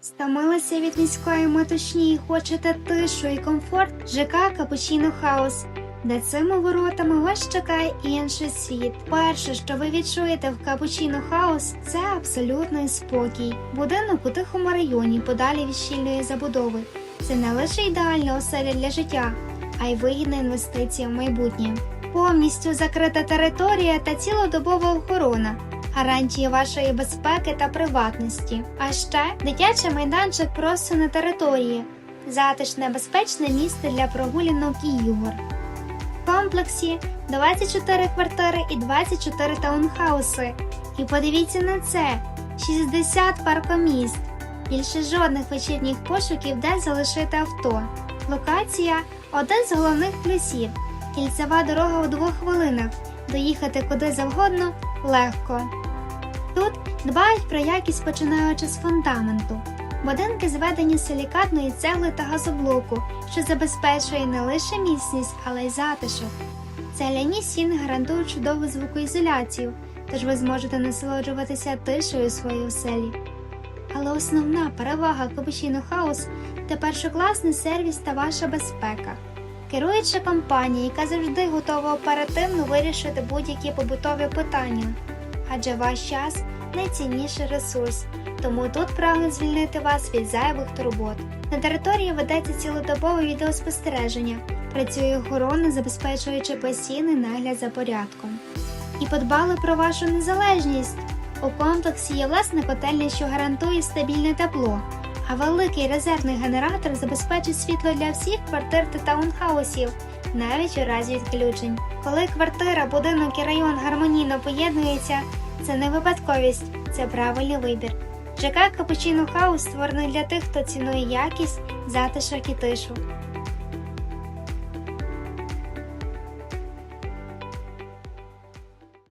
Стомилися від міської метушні і хочете тишу і комфорт? ЖК Капучино Хаус. Де цими воротами вас чекає інший світ. Перше, що ви відчуєте в Капучино Хаус, це абсолютний спокій. Будинок у тихому районі, подалі від щільної забудови. Це не лише ідеальна оселя для життя, а й вигідна інвестиція в майбутнє. Повністю закрита територія та цілодобова охорона гарантії вашої безпеки та приватності. А ще дитячий майданчик просто на території, затишне безпечне місце для прогулянок і ігор. В комплексі 24 квартири і 24 таунхауси. І подивіться на це: 60 паркомісць. Більше жодних вечірніх пошуків, де залишити авто. Локація один з головних плюсів. Кільцева дорога у двох хвилинах. Доїхати куди завгодно легко. Тут дбають про якість починаючи з фундаменту. Будинки зведені з силікатної цегли та газоблоку, що забезпечує не лише міцність, але й затишок. Цегляні стіни гарантують чудову звукоізоляцію, тож ви зможете насолоджуватися тишею у своїй оселі. Але основна перевага Капучино Хаус це першокласний сервіс та ваша безпека. Керуюча компанія, яка завжди готова оперативно вирішити будь-які побутові питання адже ваш час найцінніший ресурс, тому тут прагнуть звільнити вас від зайвих турбот. На території ведеться цілодобове відеоспостереження, працює охорона, забезпечуючи постійний нагляд за порядком. І подбали про вашу незалежність. У комплексі є власна котельня, що гарантує стабільне тепло, а великий резервний генератор забезпечить світло для всіх квартир та таунхаусів, навіть у разі відключень. Коли квартира, будинок і район гармонійно поєднуються, це не випадковість, це правильний вибір. ЖК Капучино Хаус створений для тих, хто цінує якість, затишок і тишу.